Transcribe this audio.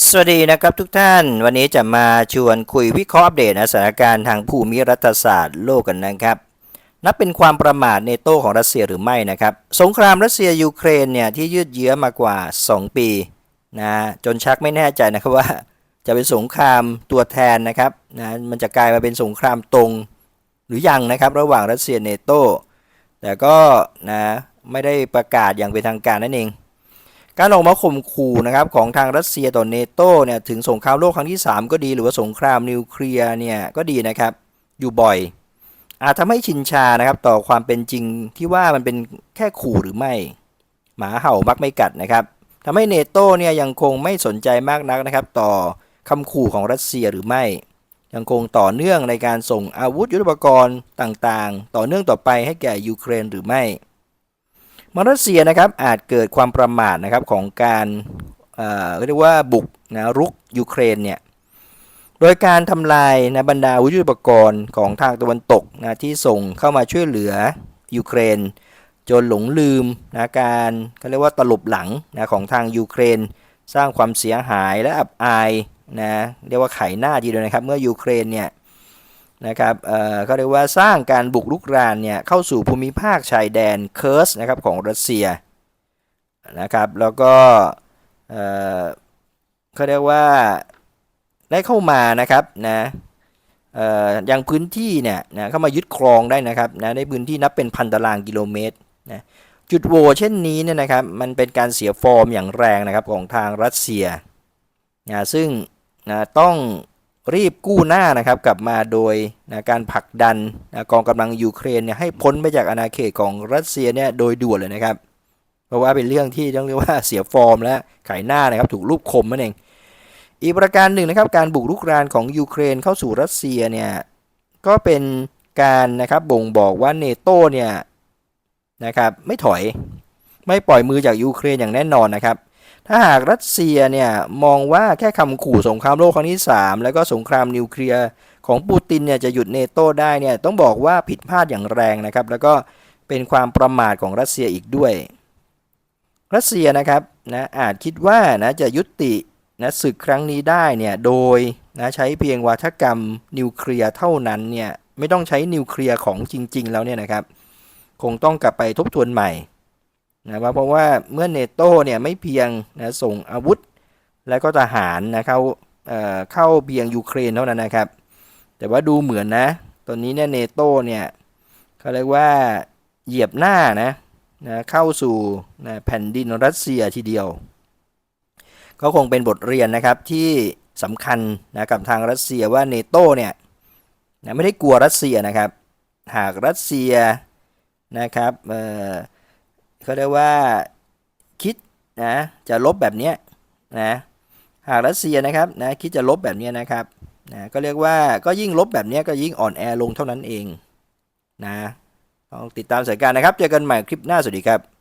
สวัสดีนะครับทุกท่านวันนี้จะมาชวนคุยวิเคราะห์อัปเดตนะสถานการณ์ทางภูมิรัฐศาสตร์โลกกันนะครับ นับเป็นความประมาทเนโตของรัสเซียหรือไม่นะครับ สงครามรัสเซียยูเครนเนี่ยที่ยืดเยื้อมากว่า 2 ปีนะจนชักไม่แน่ใจนะครับว่า จะเป็นสงครามตัวแทนนะครับนะมันจะกลายมาเป็นสงครามตรงหรือยังนะครับระหว่างรัสเซียเนโตแต่ก็นะไม่ได้ประกาศอย่างเป็นทางการนั่นเอง การออกมาข่มขู่นะครับของทางรัสเซียต่อเนโตเนี่ยถึงสงครามโลกครั้งที่ 3 ก็ดีหรือว่าสงครามนิวเคลียร์เนี่ยก็ดีนะครับอยู่บ่อย อาจทำให้ชินชานะครับต่อความเป็นจริงที่ว่ามันเป็นแค่ขู่หรือไม่ หมาเห่ามักไม่กัดนะครับทำให้เนโตเนี่ยยังคงไม่สนใจมากนักนะครับ ต่อคำขู่ของรัสเซียหรือไม่ ยังคงต่อเนื่องในการส่งอาวุธยุทโธปกรณ์ต่างๆ ต่อเนื่องต่อไปให้แก่ยูเครนหรือไม่ มารัสเซียนะครับอาจเกิดความประมาทนะครับของการเรียกว่าบุกนะรุกยูเครนเนี่ยโดยการทำลายนะบรรดาอาวุธยุทโธปกรณ์ของทางตะวันตกนะที่ส่งเข้ามาช่วยเหลือยูเครน จนหลงลืมนะการเขาเรียกว่าตลบหลังนะของทางยูเครน สร้างความเสียหายและอับอายนะเรียกว่าไขหน้าทีเดียวนะครับ เมื่อยูเครนเนี่ย นะครับเขาเรียกว่าสร้างการบุกรุกรานเนี่ยเข้าสู่ภูมิภาคชายแดนเคิร์สนะครับของรัสเซียนะครับแล้วก็เขาเรียกว่าได้เข้ามานะครับนะเอ่อยังพื้นที่เนี่ยนะเข้ามายึดครองได้นะครับนะในพื้นที่นับเป็นพันตารางกิโลเมตรนะจุดโวเช่นนี้เนี่ยนะครับมันเป็นการเสียฟอร์มอย่างแรงนะครับของทางรัสเซียนะซึ่งนะต้อง รีบกู้หน้านะครับกลับมาโดยนะการผลักดันนะกองกำลังยูเครนเนี่ยให้พ้นไปจากอาณาเขตของรัสเซียเนี่ยโดยด่วนเลยนะครับ เพราะว่าเป็นเรื่องที่ต้องเรียกว่าเสียฟอร์มและขายหน้านะครับถูกรูปคมนั่นเอง อีกประการหนึ่งนะครับการบุกรุกรานของยูเครนเข้าสู่รัสเซียเนี่ยก็เป็นการนะครับบ่งบอกว่าเนโตเนี่ยนะครับไม่ถอยไม่ปล่อยมือจากยูเครนอย่างแน่นอนนะครับ ถ้าหากรัสเซียเนี่ยมองว่าแค่คำขู่สงครามโลกครั้งที่ 3 แล้วก็สงครามนิวเคลียร์ของปูตินเนี่ยจะหยุดเนโตได้เนี่ยต้องบอกว่าผิดพลาดอย่างแรงนะครับ แล้วก็เป็นความประมาทของรัสเซียอีกด้วย รัสเซียนะครับนะอาจคิดว่านะจะยุตินะศึกครั้งนี้ได้เนี่ยโดยนะใช้เพียงวาทกรรมนิวเคลียร์เท่านั้นเนี่ยไม่ต้องใช้นิวเคลียร์ของจริง ๆ แล้วเนี่ยนะครับ คงต้องกลับไปทบทวนใหม่ นะว่าเพราะว่าเมื่อเนโตเนี่ยไม่เพียงนะส่งอาวุธและก็ทหารนะเข้าเเข้าเพียงยูเครนเท่านั้นนะครับ แต่ว่าดูเหมือนนะ ตอนนี้เนี่ยเนโตเนี่ยเขาเรียกว่าเหยียบหน้านะนะเข้าสู่นะแผ่นดินรัสเซียทีเดียว ก็คงเป็นบทเรียนนะครับที่สำคัญนะกับทางรัสเซียว่าเนโตเนี่ยนะไม่ได้กลัวรัสเซียนะครับ หากรัสเซียนะครับเอ่อ เขาเรียกว่าคิดนะจะลบแบบนี้นะหากรัสเซียนะครับนะคิดจะลบแบบนี้นะครับนะก็เรียกว่าก็ยิ่งลบแบบนี้ก็ยิ่งอ่อนแอลงเท่านั้นเองนะต้องติดตามสถานการณ์นะครับ เจอกันใหม่คลิปหน้าสวัสดีครับ